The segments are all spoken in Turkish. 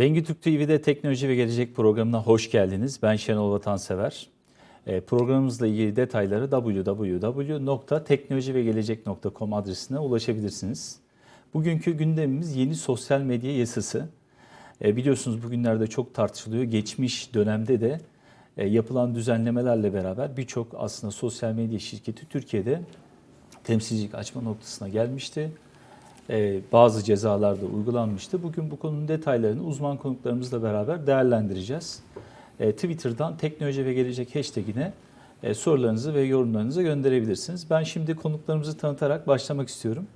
Bengi Türk TV'de Teknoloji ve Gelecek programına hoş geldiniz. Ben Şenol Vatansever. E, programımızla ilgili detayları www.teknolojivegelecek.com adresine ulaşabilirsiniz. Bugünkü gündemimiz yeni sosyal medya yasası. E, biliyorsunuz bugünlerde çok tartışılıyor. Geçmiş dönemde de e, yapılan düzenlemelerle beraber birçok aslında sosyal medya şirketi Türkiye'de temsilcilik açma noktasına gelmişti. Ee, bazı cezalar da uygulanmıştı. Bugün bu konunun detaylarını uzman konuklarımızla beraber değerlendireceğiz. Ee, Twitter'dan teknoloji ve gelecek hashtagine e, sorularınızı ve yorumlarınızı gönderebilirsiniz. Ben şimdi konuklarımızı tanıtarak başlamak istiyorum.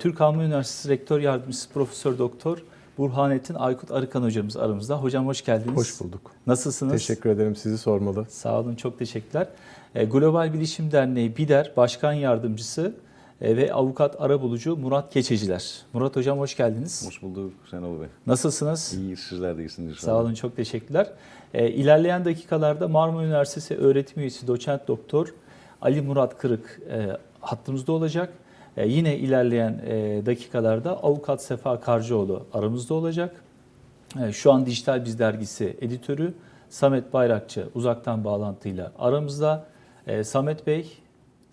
Türk Alman Üniversitesi Rektör Yardımcısı Profesör Doktor Burhanettin Aykut Arıkan hocamız aramızda. Hocam hoş geldiniz. Hoş bulduk. Nasılsınız? Teşekkür ederim. Sizi sormalı. Sağ olun, çok teşekkürler. Global Bilişim Derneği BİDER Başkan Yardımcısı e, ve avukat arabulucu Murat Keçeciler. Murat Hocam hoş geldiniz. Hoş bulduk Şenol Bey. Nasılsınız? İyi, sizler de iyisiniz. Sağ olun, çok teşekkürler. E, ilerleyen dakikalarda Marmara Üniversitesi öğretim üyesi doçent doktor Ali Murat Kırık e, hattımızda olacak. E, yine ilerleyen e, dakikalarda avukat Sefa Karcıoğlu aramızda olacak. E, şu an Dijital Biz Dergisi editörü Samet Bayrakçı uzaktan bağlantıyla aramızda. E, Samet Bey,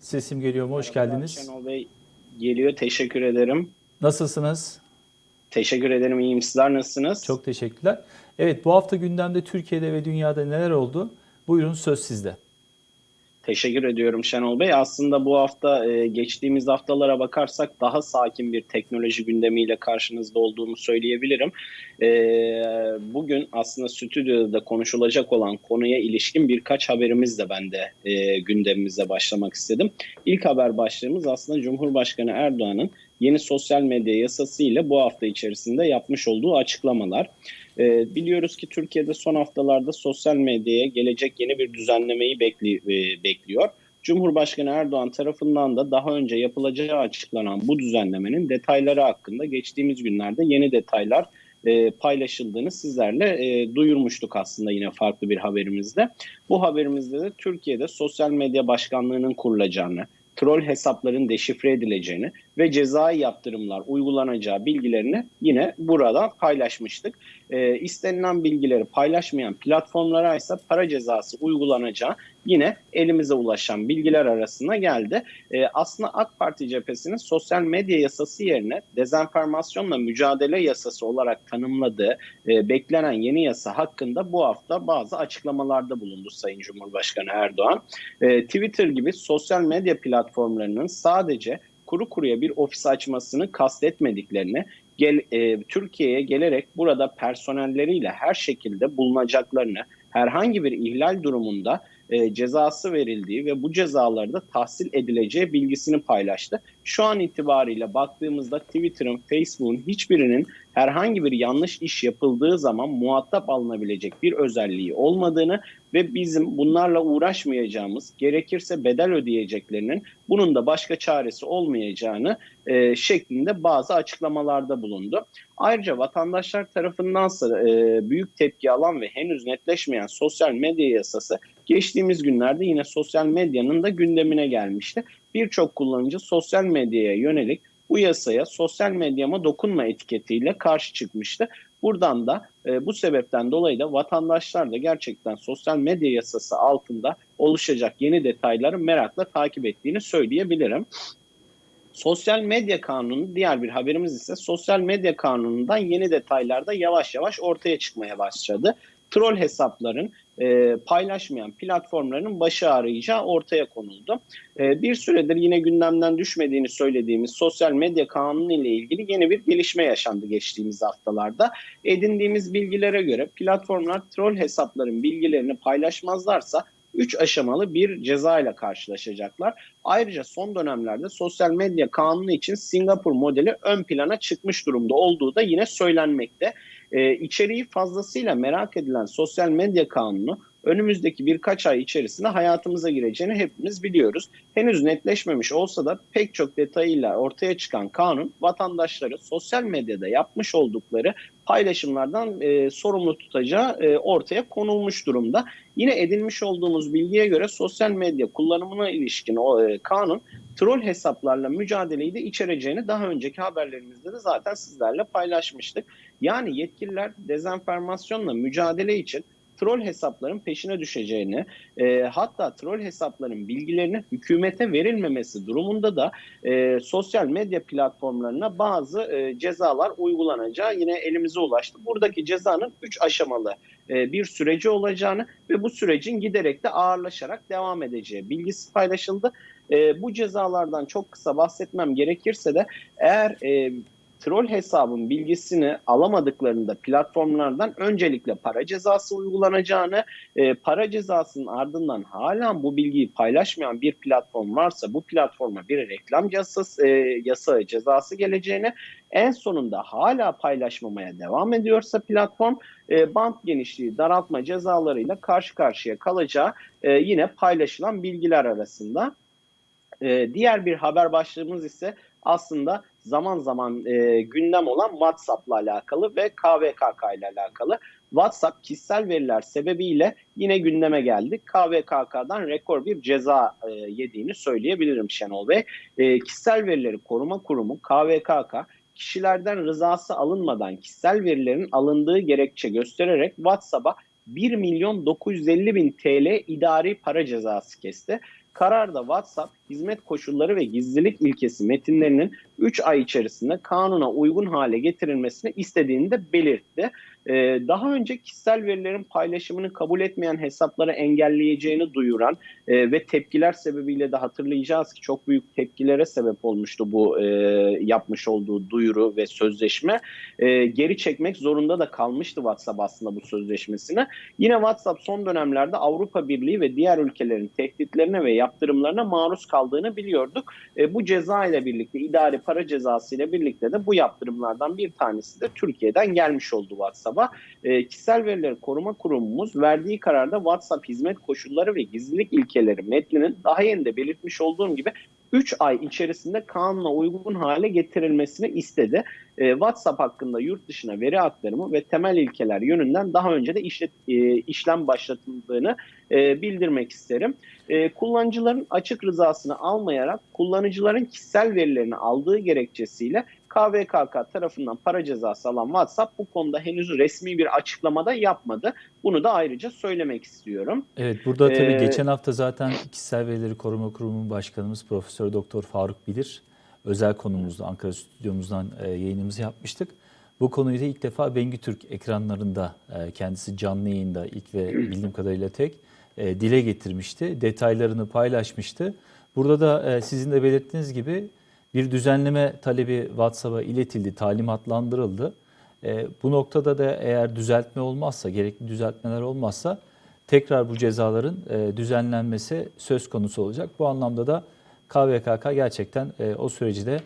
sesim geliyor mu? Hoş geldiniz. Şenol Bey geliyor. Teşekkür ederim. Nasılsınız? Teşekkür ederim. İyiyim. Sizler nasılsınız? Çok teşekkürler. Evet bu hafta gündemde Türkiye'de ve dünyada neler oldu? Buyurun söz sizde. Teşekkür ediyorum Şenol Bey. Aslında bu hafta e, geçtiğimiz haftalara bakarsak daha sakin bir teknoloji gündemiyle karşınızda olduğumu söyleyebilirim. E, bugün aslında stüdyoda konuşulacak olan konuya ilişkin birkaç haberimiz de ben de e, gündemimize başlamak istedim. İlk haber başlığımız aslında Cumhurbaşkanı Erdoğan'ın yeni sosyal medya yasası ile bu hafta içerisinde yapmış olduğu açıklamalar. E, biliyoruz ki Türkiye'de son haftalarda sosyal medyaya gelecek yeni bir düzenlemeyi bekli, e, bekliyor. Cumhurbaşkanı Erdoğan tarafından da daha önce yapılacağı açıklanan bu düzenlemenin detayları hakkında geçtiğimiz günlerde yeni detaylar e, paylaşıldığını sizlerle e, duyurmuştuk aslında yine farklı bir haberimizde. Bu haberimizde de Türkiye'de sosyal medya başkanlığının kurulacağını, troll hesapların deşifre edileceğini ve cezai yaptırımlar uygulanacağı bilgilerini yine burada paylaşmıştık. E, istenilen bilgileri paylaşmayan platformlara ise para cezası uygulanacağı yine elimize ulaşan bilgiler arasına geldi. E, aslında AK Parti cephesinin sosyal medya yasası yerine dezenformasyonla mücadele yasası olarak tanımladığı e, beklenen yeni yasa hakkında bu hafta bazı açıklamalarda bulundu Sayın Cumhurbaşkanı Erdoğan. E, Twitter gibi sosyal medya platformlarının sadece kuru kuruya bir ofis açmasını kastetmediklerini, gel, e, Türkiye'ye gelerek burada personelleriyle her şekilde bulunacaklarını, herhangi bir ihlal durumunda e, cezası verildiği ve bu cezaları da tahsil edileceği bilgisini paylaştı. Şu an itibariyle baktığımızda Twitter'ın, Facebook'un hiçbirinin herhangi bir yanlış iş yapıldığı zaman muhatap alınabilecek bir özelliği olmadığını ve bizim bunlarla uğraşmayacağımız, gerekirse bedel ödeyeceklerinin bunun da başka çaresi olmayacağını e, şeklinde bazı açıklamalarda bulundu. Ayrıca vatandaşlar tarafındansa e, büyük tepki alan ve henüz netleşmeyen sosyal medya yasası geçtiğimiz günlerde yine sosyal medyanın da gündemine gelmişti. Birçok kullanıcı sosyal medyaya yönelik bu yasaya sosyal medyama dokunma etiketiyle karşı çıkmıştı. Buradan da e, bu sebepten dolayı da vatandaşlar da gerçekten sosyal medya yasası altında oluşacak yeni detayları merakla takip ettiğini söyleyebilirim. Sosyal medya kanunu diğer bir haberimiz ise sosyal medya kanunundan yeni detaylar da yavaş yavaş ortaya çıkmaya başladı. Troll hesapların e, paylaşmayan platformların başı arayacağı ortaya konuldu. E, bir süredir yine gündemden düşmediğini söylediğimiz sosyal medya kanunu ile ilgili yeni bir gelişme yaşandı geçtiğimiz haftalarda. Edindiğimiz bilgilere göre platformlar troll hesapların bilgilerini paylaşmazlarsa 3 aşamalı bir ceza ile karşılaşacaklar. Ayrıca son dönemlerde sosyal medya kanunu için Singapur modeli ön plana çıkmış durumda olduğu da yine söylenmekte. Ee, içeriği fazlasıyla merak edilen sosyal medya kanunu önümüzdeki birkaç ay içerisinde hayatımıza gireceğini hepimiz biliyoruz. Henüz netleşmemiş olsa da pek çok detayıyla ortaya çıkan kanun vatandaşları sosyal medyada yapmış oldukları paylaşımlardan e, sorumlu tutacağı e, ortaya konulmuş durumda. Yine edinmiş olduğumuz bilgiye göre sosyal medya kullanımına ilişkin o e, kanun troll hesaplarla mücadeleyi de içereceğini daha önceki haberlerimizde de zaten sizlerle paylaşmıştık. Yani yetkililer dezenformasyonla mücadele için troll hesapların peşine düşeceğini e, hatta troll hesapların bilgilerinin hükümete verilmemesi durumunda da e, sosyal medya platformlarına bazı e, cezalar uygulanacağı yine elimize ulaştı. Buradaki cezanın 3 aşamalı e, bir süreci olacağını ve bu sürecin giderek de ağırlaşarak devam edeceği bilgisi paylaşıldı. E, bu cezalardan çok kısa bahsetmem gerekirse de eğer e, troll hesabın bilgisini alamadıklarında platformlardan öncelikle para cezası uygulanacağını, e, para cezasının ardından hala bu bilgiyi paylaşmayan bir platform varsa bu platforma bir reklam yasası, e, yasağı cezası geleceğini, en sonunda hala paylaşmamaya devam ediyorsa platform e, band genişliği daraltma cezalarıyla karşı karşıya kalacağı e, yine paylaşılan bilgiler arasında. E, diğer bir haber başlığımız ise aslında zaman zaman e, gündem olan WhatsApp'la alakalı ve KVKK ile alakalı. WhatsApp kişisel veriler sebebiyle yine gündeme geldi. KVKK'dan rekor bir ceza e, yediğini söyleyebilirim Şenol Bey. E, kişisel verileri koruma kurumu KVKK kişilerden rızası alınmadan kişisel verilerin alındığı gerekçe göstererek WhatsApp'a 1 milyon 950 bin TL idari para cezası kesti. Kararda WhatsApp hizmet koşulları ve gizlilik ilkesi metinlerinin 3 ay içerisinde kanuna uygun hale getirilmesini istediğini de belirtti. Ee, daha önce kişisel verilerin paylaşımını kabul etmeyen hesapları engelleyeceğini duyuran e, ve tepkiler sebebiyle de hatırlayacağız ki çok büyük tepkilere sebep olmuştu bu e, yapmış olduğu duyuru ve sözleşme. E, geri çekmek zorunda da kalmıştı WhatsApp aslında bu sözleşmesini. Yine WhatsApp son dönemlerde Avrupa Birliği ve diğer ülkelerin tehditlerine ve yaptırımlarına maruz kaldığını biliyorduk. E, bu ceza ile birlikte idari para cezası ile birlikte de bu yaptırımlardan bir tanesi de Türkiye'den gelmiş oldu WhatsApp'a. E, kişisel verileri koruma kurumumuz verdiği kararda WhatsApp hizmet koşulları ve gizlilik ilkeleri metninin daha yeni de belirtmiş olduğum gibi 3 ay içerisinde kanuna uygun hale getirilmesini istedi. E, WhatsApp hakkında yurt dışına veri aktarımı ve temel ilkeler yönünden daha önce de işlet, e, işlem başlatıldığını e, bildirmek isterim. E, kullanıcıların açık rızasını almayarak kullanıcıların kişisel verilerini aldığı gerekçesiyle KVKK tarafından para cezası alan WhatsApp bu konuda henüz resmi bir açıklamada yapmadı. Bunu da ayrıca söylemek istiyorum. Evet burada tabii Ee, geçen hafta zaten Kişisel Verileri Koruma Kurumu Başkanımız Profesör Doktor Faruk Bilir özel konumuzda Ankara stüdyomuzdan e, yayınımızı yapmıştık. Bu konuyu da ilk defa Bengü Türk ekranlarında e, kendisi canlı yayında ilk ve bildiğim kadarıyla tek e, dile getirmişti. Detaylarını paylaşmıştı. Burada da e, sizin de belirttiğiniz gibi bir düzenleme talebi WhatsApp'a iletildi, talimatlandırıldı. E, bu noktada da eğer düzeltme olmazsa, gerekli düzeltmeler olmazsa tekrar bu cezaların e, düzenlenmesi söz konusu olacak. Bu anlamda da KVKK gerçekten e, o süreci de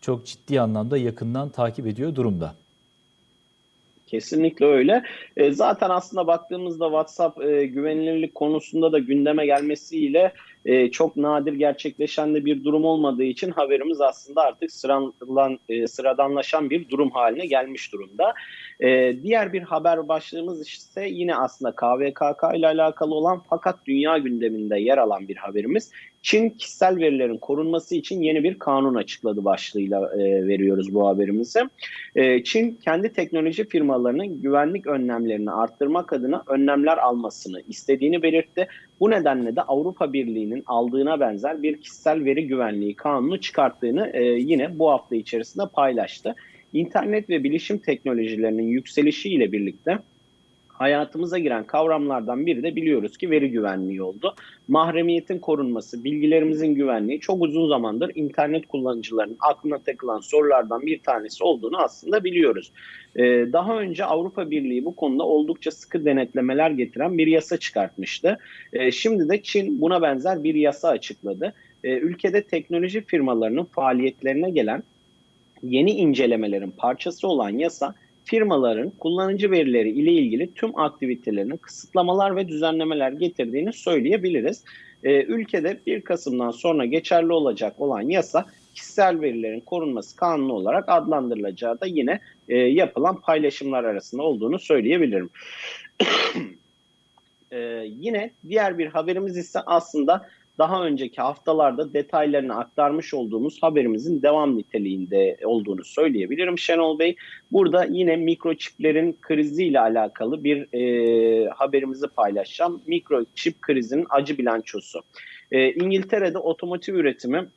çok ciddi anlamda yakından takip ediyor durumda. Kesinlikle öyle. E, zaten aslında baktığımızda WhatsApp e, güvenilirlik konusunda da gündeme gelmesiyle e, çok nadir gerçekleşen de bir durum olmadığı için haberimiz aslında artık sıralan, e, sıradanlaşan bir durum haline gelmiş durumda. E, diğer bir haber başlığımız ise yine aslında KVKK ile alakalı olan fakat dünya gündeminde yer alan bir haberimiz. Çin kişisel verilerin korunması için yeni bir kanun açıkladı başlığıyla e, veriyoruz bu haberimizi. E, Çin kendi teknoloji firmalarının güvenlik önlemlerini arttırmak adına önlemler almasını istediğini belirtti. Bu nedenle de Avrupa Birliği'nin aldığına benzer bir kişisel veri güvenliği kanunu çıkarttığını e, yine bu hafta içerisinde paylaştı. İnternet ve bilişim teknolojilerinin yükselişiyle birlikte hayatımıza giren kavramlardan biri de biliyoruz ki veri güvenliği oldu. Mahremiyetin korunması, bilgilerimizin güvenliği çok uzun zamandır internet kullanıcılarının aklına takılan sorulardan bir tanesi olduğunu aslında biliyoruz. Ee, daha önce Avrupa Birliği bu konuda oldukça sıkı denetlemeler getiren bir yasa çıkartmıştı. Ee, şimdi de Çin buna benzer bir yasa açıkladı. Ee, ülkede teknoloji firmalarının faaliyetlerine gelen yeni incelemelerin parçası olan yasa firmaların kullanıcı verileri ile ilgili tüm aktivitelerinin kısıtlamalar ve düzenlemeler getirdiğini söyleyebiliriz. Ee, ülkede 1 Kasım'dan sonra geçerli olacak olan yasa kişisel verilerin korunması kanunu olarak adlandırılacağı da yine e, yapılan paylaşımlar arasında olduğunu söyleyebilirim. ee, yine diğer bir haberimiz ise aslında daha önceki haftalarda detaylarını aktarmış olduğumuz haberimizin devam niteliğinde olduğunu söyleyebilirim Şenol Bey. Burada yine mikroçiplerin kriziyle alakalı bir e, haberimizi paylaşacağım. Mikroçip krizinin acı bilançosu. E, İngiltere'de otomotiv üretimi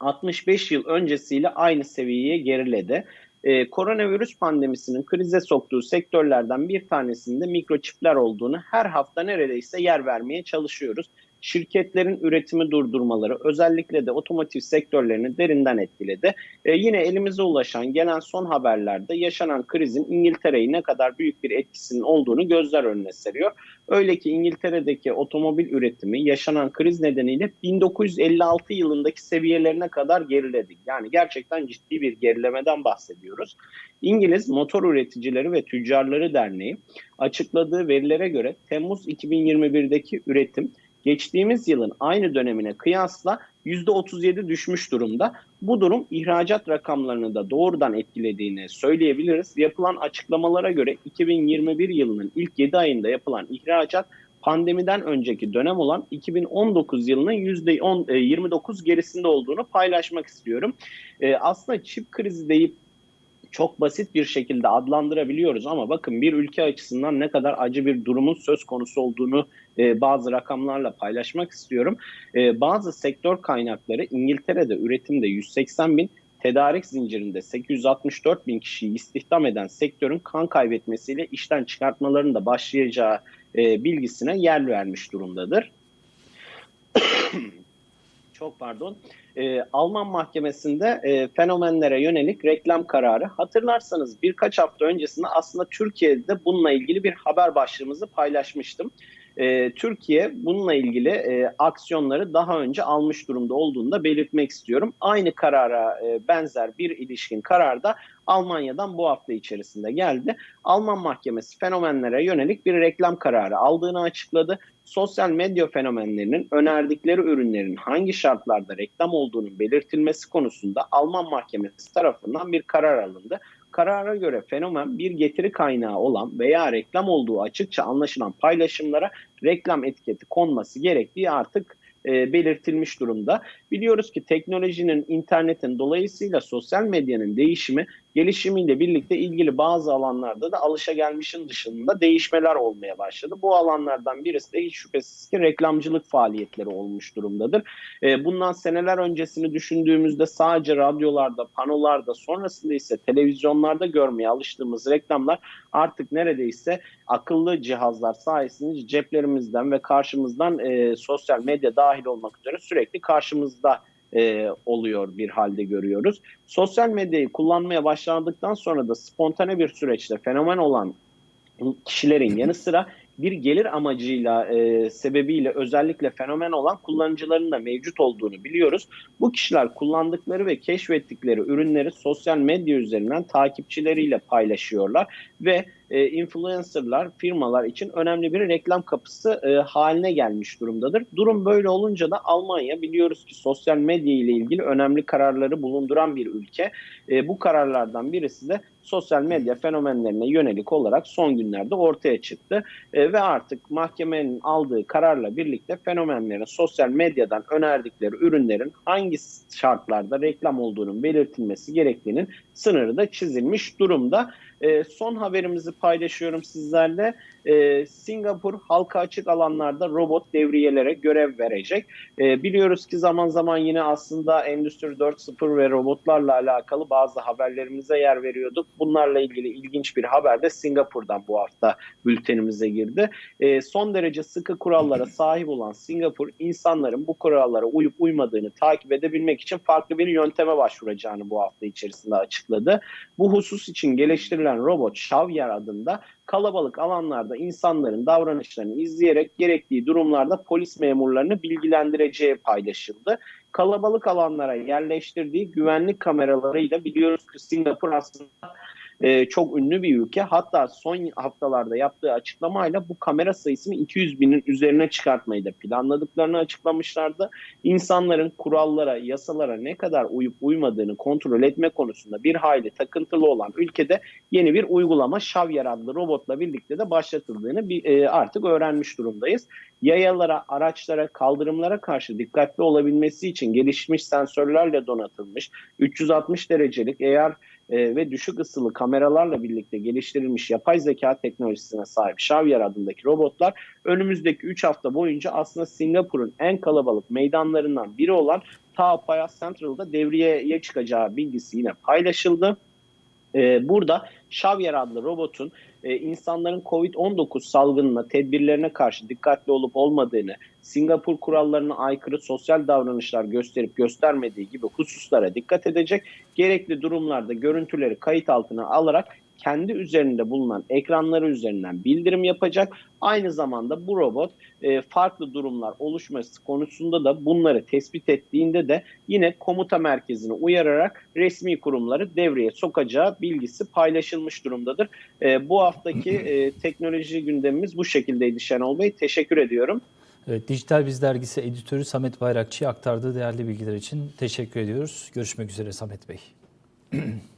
65 yıl öncesiyle aynı seviyeye geriledi. Ee, koronavirüs pandemisinin krize soktuğu sektörlerden bir tanesinde mikroçipler olduğunu her hafta neredeyse yer vermeye çalışıyoruz. Şirketlerin üretimi durdurmaları özellikle de otomotiv sektörlerini derinden etkiledi. Ee, yine elimize ulaşan gelen son haberlerde yaşanan krizin İngiltere'yi ne kadar büyük bir etkisinin olduğunu gözler önüne seriyor. Öyle ki İngiltere'deki otomobil üretimi yaşanan kriz nedeniyle 1956 yılındaki seviyelerine kadar geriledi. Yani gerçekten ciddi bir gerilemeden bahsediyoruz. İngiliz Motor Üreticileri ve Tüccarları Derneği açıkladığı verilere göre Temmuz 2021'deki üretim geçtiğimiz yılın aynı dönemine kıyasla %37 düşmüş durumda. Bu durum ihracat rakamlarını da doğrudan etkilediğini söyleyebiliriz. Yapılan açıklamalara göre 2021 yılının ilk 7 ayında yapılan ihracat pandemiden önceki dönem olan 2019 yılının %29 gerisinde olduğunu paylaşmak istiyorum. Ee, aslında çip krizi deyip çok basit bir şekilde adlandırabiliyoruz ama bakın bir ülke açısından ne kadar acı bir durumun söz konusu olduğunu e, bazı rakamlarla paylaşmak istiyorum. E, bazı sektör kaynakları İngiltere'de üretimde 180 bin, tedarik zincirinde 864 bin kişiyi istihdam eden sektörün kan kaybetmesiyle işten çıkartmalarının da başlayacağı e, bilgisine yer vermiş durumdadır. Çok pardon. E, Alman mahkemesinde e, fenomenlere yönelik reklam kararı. Hatırlarsanız birkaç hafta öncesinde aslında Türkiye'de bununla ilgili bir haber başlığımızı paylaşmıştım. E, Türkiye bununla ilgili e, aksiyonları daha önce almış durumda olduğunu da belirtmek istiyorum. Aynı karara e, benzer bir ilişkin karar da Almanya'dan bu hafta içerisinde geldi. Alman mahkemesi fenomenlere yönelik bir reklam kararı aldığını açıkladı. Sosyal medya fenomenlerinin önerdikleri ürünlerin hangi şartlarda reklam olduğunun belirtilmesi konusunda Alman mahkemesi tarafından bir karar alındı. Karara göre fenomen bir getiri kaynağı olan veya reklam olduğu açıkça anlaşılan paylaşımlara reklam etiketi konması gerektiği artık e, belirtilmiş durumda. Biliyoruz ki teknolojinin, internetin dolayısıyla sosyal medyanın değişimi gelişimiyle birlikte ilgili bazı alanlarda da alışagelmişin dışında değişmeler olmaya başladı. Bu alanlardan birisi de hiç şüphesiz ki reklamcılık faaliyetleri olmuş durumdadır. E, bundan seneler öncesini düşündüğümüzde sadece radyolarda, panolarda, sonrasında ise televizyonlarda görmeye alıştığımız reklamlar artık neredeyse akıllı cihazlar sayesinde ceplerimizden ve karşımızdan e, sosyal medya dahil olmak üzere sürekli karşımızda e, oluyor bir halde görüyoruz. Sosyal medyayı kullanmaya başlandıktan sonra da spontane bir süreçte fenomen olan kişilerin yanı sıra bir gelir amacıyla e, sebebiyle özellikle fenomen olan kullanıcıların da mevcut olduğunu biliyoruz. Bu kişiler kullandıkları ve keşfettikleri ürünleri sosyal medya üzerinden takipçileriyle paylaşıyorlar ve e, influencerlar, firmalar için önemli bir reklam kapısı e, haline gelmiş durumdadır. Durum böyle olunca da Almanya biliyoruz ki sosyal medya ile ilgili önemli kararları bulunduran bir ülke. E, bu kararlardan birisi de sosyal medya fenomenlerine yönelik olarak son günlerde ortaya çıktı. E, ve artık mahkemenin aldığı kararla birlikte fenomenlerin sosyal medyadan önerdikleri ürünlerin hangi şartlarda reklam olduğunun belirtilmesi gerektiğinin sınırı da çizilmiş durumda. E, son haberimizi paylaşıyorum sizlerle. E, Singapur halka açık alanlarda robot devriyelere görev verecek. E, biliyoruz ki zaman zaman yine aslında Endüstri 4.0 ve robotlarla alakalı bazı haberlerimize yer veriyorduk. Bunlarla ilgili ilginç bir haber de Singapur'dan bu hafta bültenimize girdi. E, son derece sıkı kurallara sahip olan Singapur insanların bu kurallara uyup uymadığını takip edebilmek için farklı bir yönteme başvuracağını bu hafta içerisinde açıkladı. Bu husus için geliştirilen robot Xavier adında kalabalık alanlarda insanların davranışlarını izleyerek gerektiği durumlarda polis memurlarını bilgilendireceği paylaşıldı. Kalabalık alanlara yerleştirdiği güvenlik kameralarıyla biliyoruz ki Singapur aslında e, çok ünlü bir ülke. Hatta son haftalarda yaptığı açıklamayla bu kamera sayısını 200 binin üzerine çıkartmayı da planladıklarını açıklamışlardı. İnsanların kurallara, yasalara ne kadar uyup uymadığını kontrol etme konusunda bir hayli takıntılı olan ülkede yeni bir uygulama Xavier adlı robotla birlikte de başlatıldığını bir, e, artık öğrenmiş durumdayız. Yayalara, araçlara, kaldırımlara karşı dikkatli olabilmesi için gelişmiş sensörlerle donatılmış 360 derecelik eğer e, ve düşük ısılı kameralarla birlikte geliştirilmiş yapay zeka teknolojisine sahip Xavier adındaki robotlar önümüzdeki 3 hafta boyunca aslında Singapur'un en kalabalık meydanlarından biri olan Tao Paya Central'da devreye çıkacağı bilgisi yine paylaşıldı. Ee, burada Xavier adlı robotun e, insanların COVID-19 salgınına, tedbirlerine karşı dikkatli olup olmadığını, Singapur kurallarına aykırı sosyal davranışlar gösterip göstermediği gibi hususlara dikkat edecek. Gerekli durumlarda görüntüleri kayıt altına alarak kendi üzerinde bulunan ekranları üzerinden bildirim yapacak. Aynı zamanda bu robot e, farklı durumlar oluşması konusunda da bunları tespit ettiğinde de yine komuta merkezini uyararak resmi kurumları devreye sokacağı bilgisi paylaşılmış durumdadır. E, bu haftaki e, teknoloji gündemimiz bu şekildeydi Şenol Bey. Teşekkür ediyorum. Evet, Dijital Biz Dergisi editörü Samet Bayrakçı'ya aktardığı değerli bilgiler için teşekkür ediyoruz. Görüşmek üzere Samet Bey.